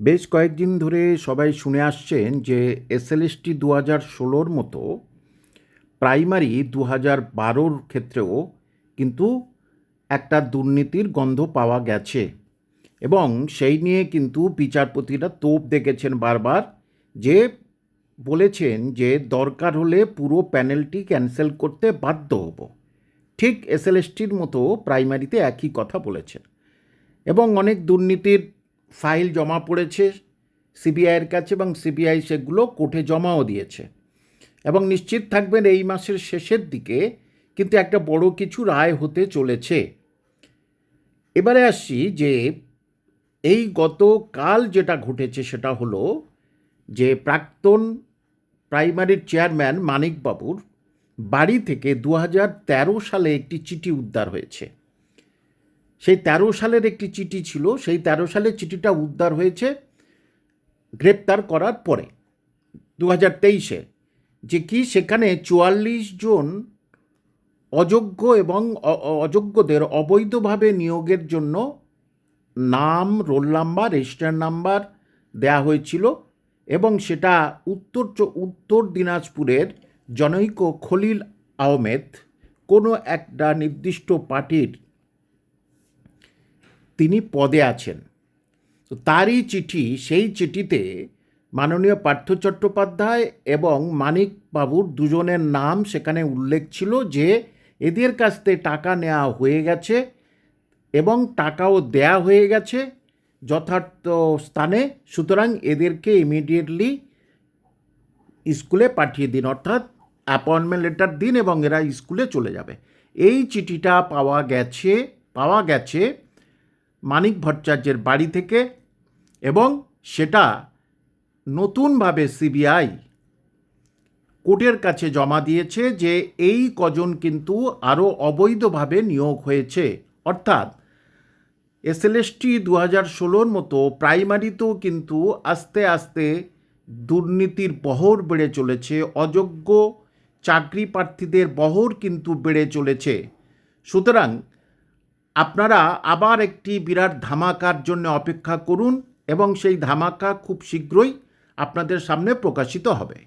বেশ কয়েকদিন ধরে সবাই শুনে আসছেন যে এসএলএসটি দু হাজার ষোলোর মতো প্রাইমারি দু হাজার বারোর ক্ষেত্রেও কিন্তু একটা দুর্নীতির গন্ধ পাওয়া গেছে। এবং সেই নিয়ে কিন্তু বিচারপতিরা তোপ দেখেছেন বারবার যে বলেছেন যে দরকার হলে পুরো প্যানেলটি ক্যান্সেল করতে বাধ্য হব। ঠিক এসএলএসটির মতো প্রাইমারিতে একই কথা বলেছেন। এবং অনেক দুর্নীতির ফাইল জমা পড়েছে সিবিআইয়ের কাছে এবং সিবিআই সেগুলো কোর্টে জমাও দিয়েছে। এবং নিশ্চিত থাকবেন এই মাসের শেষের দিকে কিন্তু একটা বড় কিছু রায় হতে চলেছে। এবারে আসছি যে এই গতকাল যেটা ঘটেছে সেটা হলো যে প্রাক্তন প্রাইমারির চেয়ারম্যান মানিকবাবুর বাড়ি থেকে দু হাজার তেরো সালে একটি চিঠি উদ্ধার হয়েছে। সেই তেরো সালের একটি চিঠি ছিল। সেই তেরো সালের চিঠিটা উদ্ধার হয়েছে গ্রেপ্তার করার পরে দু হাজার তেইশে। যে কি? সেখানে চুয়াল্লিশ জন অযোগ্য এবং অযোগ্যদের অবৈধভাবে নিয়োগের জন্য নাম, রোল নাম্বার, রেজিস্টার নাম্বার দেয়া হয়েছিল এবং সেটা উত্তর উত্তর দিনাজপুরের জনৈক খলিল আহমেদ কোনো একটা নির্দিষ্ট পার্টির তিনি পদে আছেন। তো তারই চিঠি, সেই চিঠিতে মাননীয় পার্থ চট্টোপাধ্যায় এবং মানিক বাবুর দুজনের নাম সেখানে উল্লেখ ছিল যে এদের কাছ থেকে টাকা নেওয়া হয়ে গেছে এবং টাকাও দেয়া হয়ে গেছে যথার্থ স্থানে। সুতরাং এদেরকে ইমিডিয়েটলি স্কুলে পাঠিয়ে দিন, অর্থাৎ অ্যাপয়েন্টমেন্ট লেটার দিন এবং এরা স্কুলে চলে যাবে। এই চিঠিটা পাওয়া গেছে পাওয়া গেছে মানিক ভট্টাচার্যের বাড়ি থেকে এবং সেটা নতুনভাবে সিবিআই কোর্টের কাছে জমা দিয়েছে যে এই কজন কিন্তু আরও অবৈধভাবে নিয়োগ হয়েছে। অর্থাৎ এসএলএসটি দু হাজার ষোলোর মতো প্রাইমারিতেও কিন্তু আস্তে আস্তে দুর্নীতির বহর বেড়ে চলেছে, অযোগ্য চাকরি প্রার্থীদের বহর কিন্তু বেড়ে চলেছে। সুতরাং আপনারা আবার একটি বিরাট ধামাকার জন্য অপেক্ষা করুন এবং সেই ধামাকা খুব শীঘ্রই আপনাদের সামনে প্রকাশিত হবে।